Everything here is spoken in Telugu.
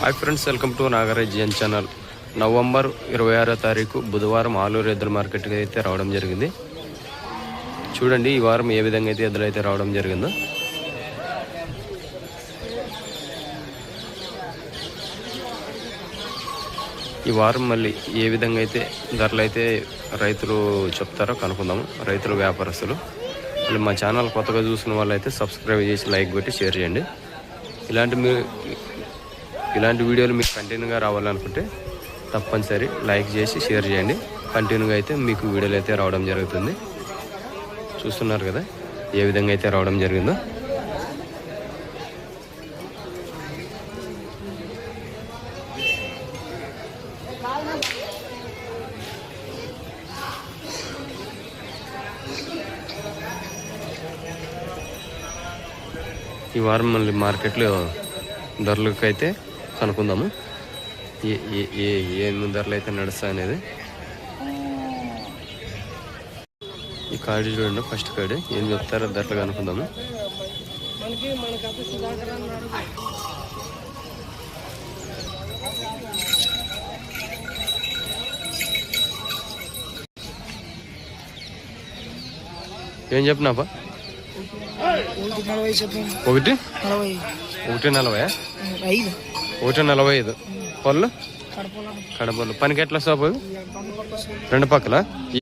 Hi friends welcome to Nagaraj Jan channel. November ఇరవై ఆరో తారీఖు బుధవారం ఆలూరు ఎద్దుల మార్కెట్కి అయితే రావడం జరిగింది. చూడండి ఈ వారం ఏ విధంగా అయితే ఎద్దులు అయితే రావడం జరిగిందో. ఈ వారం మళ్ళీ ఏ విధంగా అయితే ధరలు అయితే రైతులు చెప్తారో కనుక్కుందాము. రైతులు వ్యాపారస్తులు. మళ్ళీ మా ఛానల్ కొత్తగా చూసిన వాళ్ళైతే సబ్స్క్రైబ్ చేసి లైక్ పెట్టి షేర్ చేయండి. ఇలాంటి మీ ఇలాంటి వీడియోలు మీకు కంటిన్యూగా రావాలనుకుంటే తప్పనిసరి లైక్ చేసి షేర్ చేయండి. కంటిన్యూగా అయితే మీకు వీడియోలు అయితే రావడం జరుగుతుంది. చూస్తున్నారు కదా ఏ విధంగా అయితే రావడం జరిగిందో. ఈ వారం మళ్ళీ మార్కెట్లో ధరలకైతే అయితే కనుక్కుందాము. ఏ ఏ ఏ ఏ ధరలు అయితే నడుస్తాయి అనేది. ఈ కార్డు చూడండి ఫస్ట్ కార్డు. ఏం చెప్తారో ధరలు కనుక్కుందాము. ఏం చెప్పినాపా ఒకటి ఒకటి? నలభై. ఐదు. ఒకటి నలభై ఐదు. పళ్ళు? కడపలో. పనికి ఎట్లా సోపు? రెండు పక్కల?